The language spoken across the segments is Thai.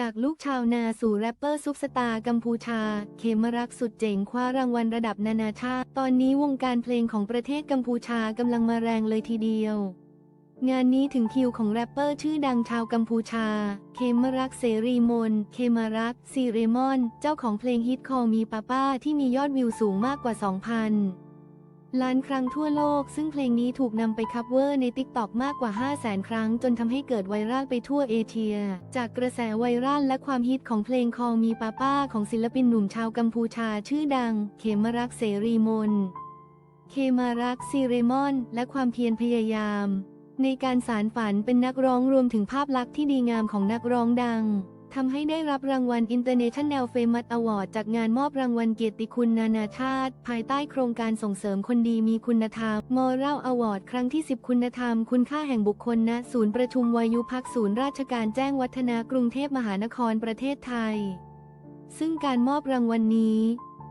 จากลูกชาวนาสู่แรปเปอร์ซุปสตาร์กัมพูชา เขมรักสุดเจ๋งคว้ารางวัลระดับนานาชาติ ตอนนี้วงการเพลงของประเทศกัมพูชากำลังมาแรงเลยทีเดียว งานนี้ถึงคิวของแรปเปอร์ชื่อดังชาวกัมพูชา เคมรักเสรีมน เคมารักซีเรมอน เจ้าของเพลงฮิตคอมีป้าป้าที่มียอดวิวสูงมากกว่า 2,000 ล้านครั้งทั่วโลก ซึ่งเพลงนี้ถูกนำไปคัฟเวอร์ในติ๊กต็อกมากกว่า 5 0 0แสนครั้ง จนทำให้เกิดไวรัลไปทั่วเอเชีย จากกระแสไวรัลและความฮิตของเพลงคอมีป้าป้าของศิลปินหนุ่มชาวกัมพูชาชื่อดัง เขมรักเสรีมน เคมารักซีเรมอน และความเพียรพยายาม ในการสารฝันเป็นนักร้องรวมถึงภาพลักษณ์ที่ดีงามของนักร้องดัง ทำให้ได้รับรางวัล International Famous Award จากงานมอบรางวัลเกียรติคุณนานาชาติ ภายใต้โครงการส่งเสริมคนดีมีคุณธรรม Moral Award ครั้งที่ 10 คุณธรรม คุณค่าแห่งบุคคลณศูนย์ประชุมวายุพักศูนย์ราชการแจ้งวัฒนากรุงเทพมหานครประเทศไทย ซึ่งการมอบรางวัลนนี้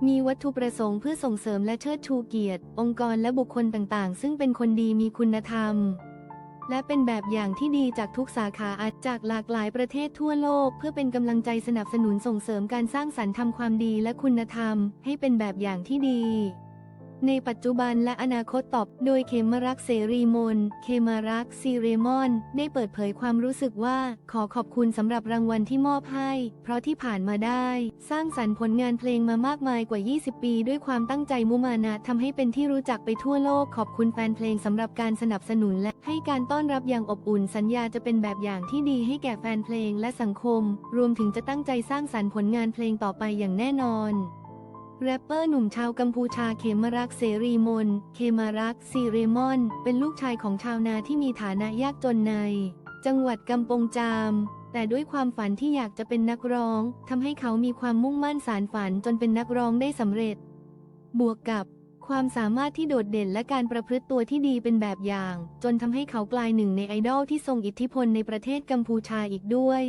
มีวัตถุประสงค์เพื่อส่งเสริมและเชิดชูเกียรติ องค์กรและบุคคลต่างๆ ซึ่งเป็นคนดีมีคุณธรรม และเป็นแบบอย่างที่ดีจากทุกสาขาอาจจากหลากหลายประเทศทั่วโลก เพื่อเป็นกำลังใจสนับสนุนส่งเสริมการสร้างสรรค์ทำความดีและคุณธรรม ให้เป็นแบบอย่างที่ดี ในปัจจุบันและอนาคตตอบ โดยเขมรักเสรีมน เคมารักซีเรมอน ได้เปิดเผยความรู้สึกว่า ขอขอบคุณสำหรับรางวัลที่มอบให้ เพราะที่ผ่านมาได้ สร้างสรรค์ผลงานเพลงมามากมายกว่า 20 ปี ด้วยความตั้งใจมุมานะทำให้เป็นที่รู้จักไปทั่วโลก ขอบคุณแฟนเพลงสำหรับการสนับสนุนและให้การต้อนรับอย่างอบอุ่น สัญญาจะเป็นแบบอย่างที่ดีให้แก่แฟนเพลงและสังคม รวมถึงจะตั้งใจสร้างสรรค์ผลงานเพลงต่อไปอย่างแน่นอน แรปเปอร์หนุ่มชาวกัมพูชาเขมรักเสรีมน เคมารักซีเรมอน เป็นลูกชายของชาวนาที่มีฐานะยากจนใน จังหวัดกำปงจาม แต่ด้วยความฝันที่อยากจะเป็นนักร้องทำให้เขามีความมุ่งมั่นสารฝันจนเป็นนักร้องได้สำเร็จ บวกกับความสามารถที่โดดเด่นและการประพฤติตัวที่ดีเป็นแบบอย่าง จนทำให้เขากลายหนึ่งในไอดอลที่ทรงอิทธิพลในประเทศกัมพูชาอีกด้วย